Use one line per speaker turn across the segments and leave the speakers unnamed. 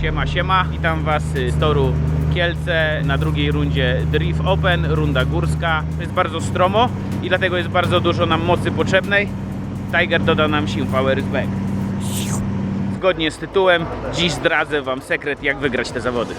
Siema, siema. Witam Was z toru Kielce na drugiej rundzie Drift Open, runda górska. Jest bardzo stromo i dlatego jest bardzo dużo nam mocy potrzebnej. Tiger doda nam sił, power is back. Zgodnie z tytułem, dziś zdradzę Wam sekret, jak wygrać te zawody.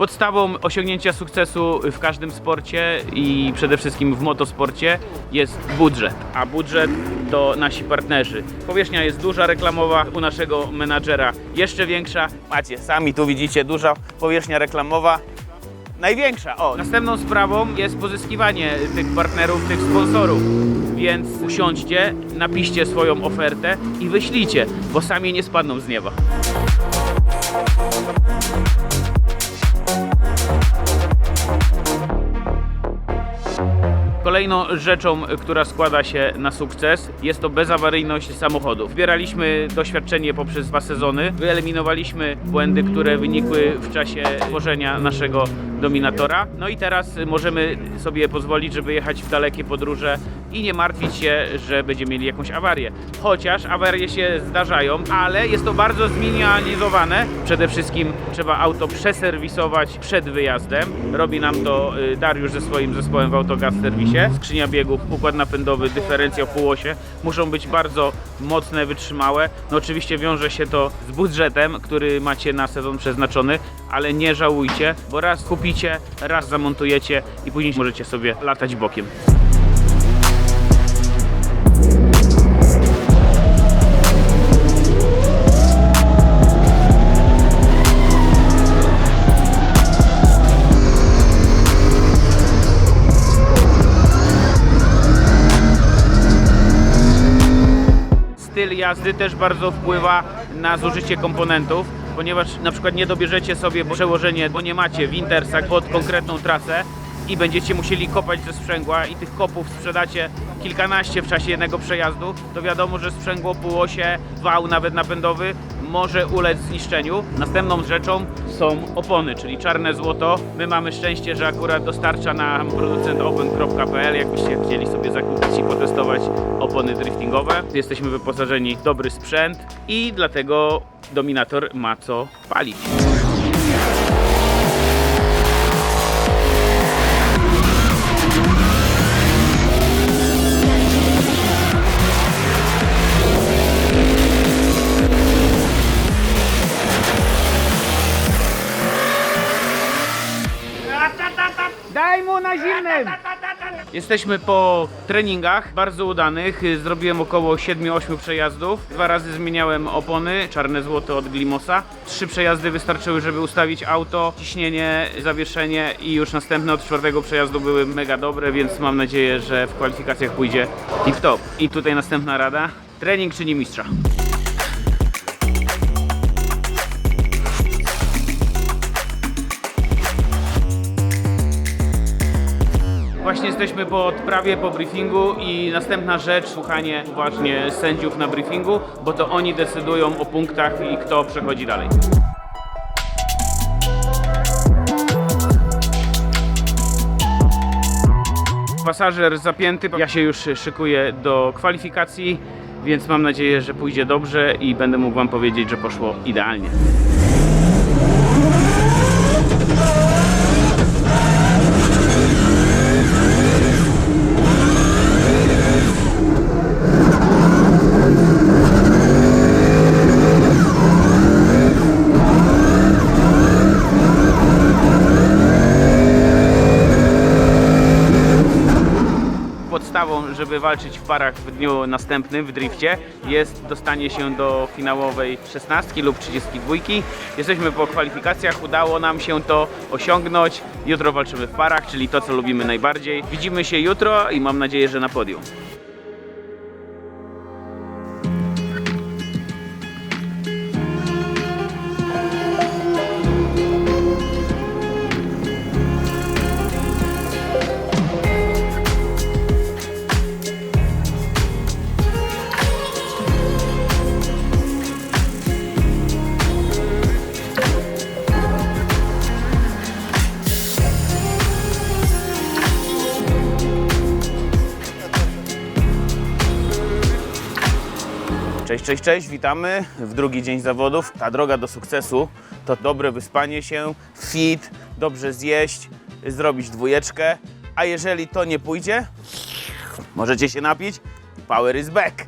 Podstawą osiągnięcia sukcesu w każdym sporcie i przede wszystkim w motosporcie jest budżet, a budżet to nasi partnerzy. Powierzchnia jest duża reklamowa, u naszego menadżera jeszcze większa. Macie, sami tu widzicie, duża powierzchnia reklamowa. Największa. O, następną sprawą jest pozyskiwanie tych partnerów, tych sponsorów. Więc usiądźcie, napiszcie swoją ofertę i wyślijcie, bo sami nie spadną z nieba. Kolejną rzeczą, która składa się na sukces, jest to bezawaryjność samochodu. Zbieraliśmy doświadczenie poprzez dwa sezony, wyeliminowaliśmy błędy, które wynikły w czasie tworzenia naszego dominatora. No i teraz możemy sobie pozwolić, żeby jechać w dalekie podróże i nie martwić się, że będziemy mieli jakąś awarię. Chociaż awarie się zdarzają, ale jest to bardzo zminimalizowane. Przede wszystkim trzeba auto przeserwisować przed wyjazdem. Robi nam to y, Dariusz ze swoim zespołem w Autogaz serwisie. Skrzynia biegów, układ napędowy, dyferencjał w półosie muszą być bardzo mocne, wytrzymałe. No oczywiście wiąże się to z budżetem, który macie na sezon przeznaczony, ale nie żałujcie, bo raz kupicie, raz zamontujecie i później możecie sobie latać bokiem. Styl jazdy też bardzo wpływa na zużycie komponentów, ponieważ na przykład nie dobierzecie sobie przełożenie, bo nie macie w Intersach pod konkretną trasę i będziecie musieli kopać ze sprzęgła i tych kopów sprzedacie kilkanaście w czasie jednego przejazdu, to wiadomo, że sprzęgło, półosie, wał nawet napędowy może ulec zniszczeniu. Następną rzeczą są opony, czyli czarne złoto. My mamy szczęście, że akurat dostarcza nam producent open.pl, jakbyście chcieli sobie zakupić i potestować opony driftingowe. Jesteśmy wyposażeni w dobry sprzęt i dlatego Dominator ma co palić. Jesteśmy po treningach, bardzo udanych. Zrobiłem około 7-8 przejazdów. Dwa razy zmieniałem opony, czarne złoto od Glimosa. Trzy przejazdy wystarczyły, żeby ustawić auto, ciśnienie, zawieszenie i już następne od czwartego przejazdu były mega dobre, więc mam nadzieję, że w kwalifikacjach pójdzie tip top. I tutaj następna rada. Trening czyni mistrza. Właśnie jesteśmy po odprawie, po briefingu i następna rzecz, słuchanie uważnie sędziów na briefingu, bo to oni decydują o punktach i kto przechodzi dalej. Pasażer zapięty, ja się już szykuję do kwalifikacji, więc mam nadzieję, że pójdzie dobrze i będę mógł Wam powiedzieć, że poszło idealnie. podstawą, żeby walczyć w parach w dniu następnym w drifcie jest dostanie się do finałowej 16 lub 32. Jesteśmy po kwalifikacjach, udało nam się to osiągnąć. Jutro walczymy w parach, czyli to co lubimy najbardziej. Widzimy się jutro i mam nadzieję, że na podium. Cześć, cześć, cześć, witamy w drugi dzień zawodów. Ta droga do sukcesu to dobre wyspanie się, fit, dobrze zjeść, zrobić dwójeczkę, a jeżeli to nie pójdzie, możecie się napić. Power is back.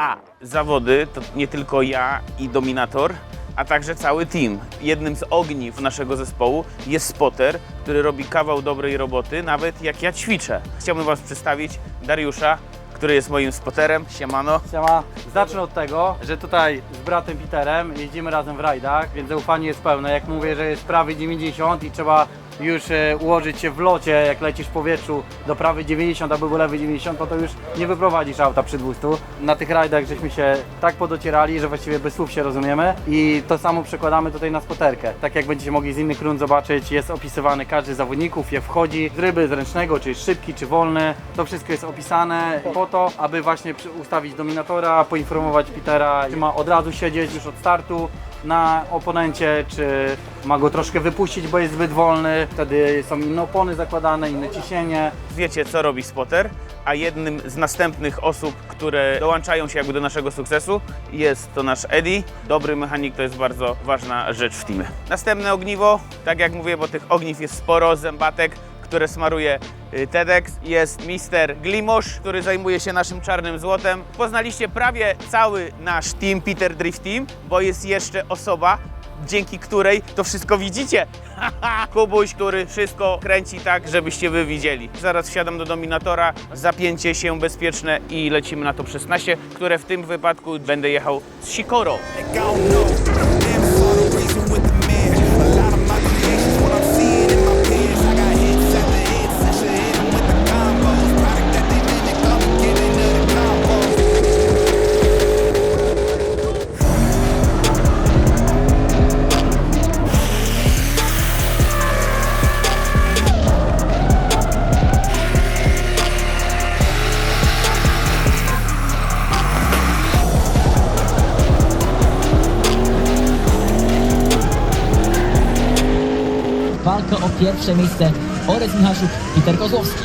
Zawody to nie tylko ja i Dominator, a także cały team. Jednym z ogniw naszego zespołu jest spotter, który robi kawał dobrej roboty, nawet jak ja ćwiczę. Chciałbym Was przedstawić Dariusza, który jest moim spotterem. Siemano.
Siema. Zacznę od tego, że tutaj z bratem Peterem jeździmy razem w rajdach, więc zaufanie jest pełne. Jak mówię, że jest prawy 90 i trzeba już e, ułożyć się w locie, jak lecisz w powietrzu do prawy 90 albo był lewy 90, to, to już nie wyprowadzisz auta przy 200. Na tych rajdach żeśmy się tak podocierali, że właściwie bez słów się rozumiemy i to samo przekładamy tutaj na spoterkę. Tak jak będziecie mogli z innych rund zobaczyć, jest opisywany każdy z zawodników, jak wchodzi z ryby, z ręcznego, czy szybki, czy wolny. To wszystko jest opisane po to, aby właśnie ustawić dominatora, poinformować Petera, czy ma od razu siedzieć już od startu na oponencie, czy ma go troszkę wypuścić, bo jest zbyt wolny. Wtedy są inne opony zakładane, inne ciśnienie.
Wiecie, co robi spotter, a jednym z następnych osób, które dołączają się jakby do naszego sukcesu, jest to nasz Eddie. Dobry mechanik to jest bardzo ważna rzecz w teamie. Następne ogniwo, tak jak mówię, bo tych ogniw jest sporo, zębatek, które smaruje y, TEDx, jest Mister Glimosz, który zajmuje się naszym czarnym złotem. Poznaliście prawie cały nasz team, Peter Drift Team, bo jest jeszcze osoba, dzięki której to wszystko widzicie. Kubuś, który wszystko kręci tak, żebyście wy widzieli. Zaraz wsiadam do Dominatora, zapięcie się bezpieczne i lecimy na to 16, które w tym wypadku będę jechał z Sikoro.
Pierwsze miejsce Orez Michaszuk, Peter Kozłowski.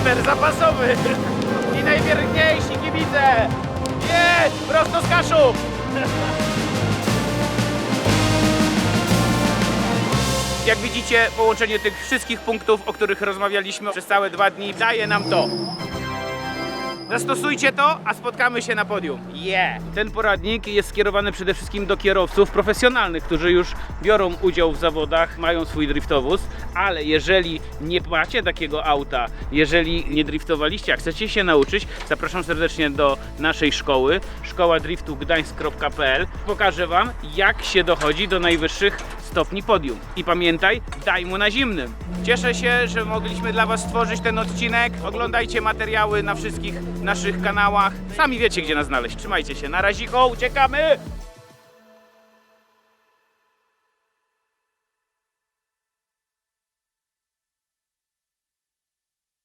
Spotter, zapasowy i najwierniejsi kibice. Jest, prosto z Kaszub. Jak widzicie, połączenie tych wszystkich punktów, o których rozmawialiśmy przez całe dwa dni, daje nam to. Zastosujcie to, a spotkamy się na podium. Yeah! Ten poradnik jest skierowany przede wszystkim do kierowców profesjonalnych, którzy już biorą udział w zawodach, mają swój driftowóz, ale jeżeli nie macie takiego auta, jeżeli nie driftowaliście, a chcecie się nauczyć, zapraszam serdecznie do naszej szkoły, szkoła driftu gdańsk.pl. Pokażę Wam, jak się dochodzi do najwyższych stopni podium. I pamiętaj, daj mu na zimnym. Cieszę się, że mogliśmy dla Was stworzyć ten odcinek. Oglądajcie materiały na wszystkich naszych kanałach. Sami wiecie, gdzie nas znaleźć. Trzymajcie się. Na razie, uciekamy!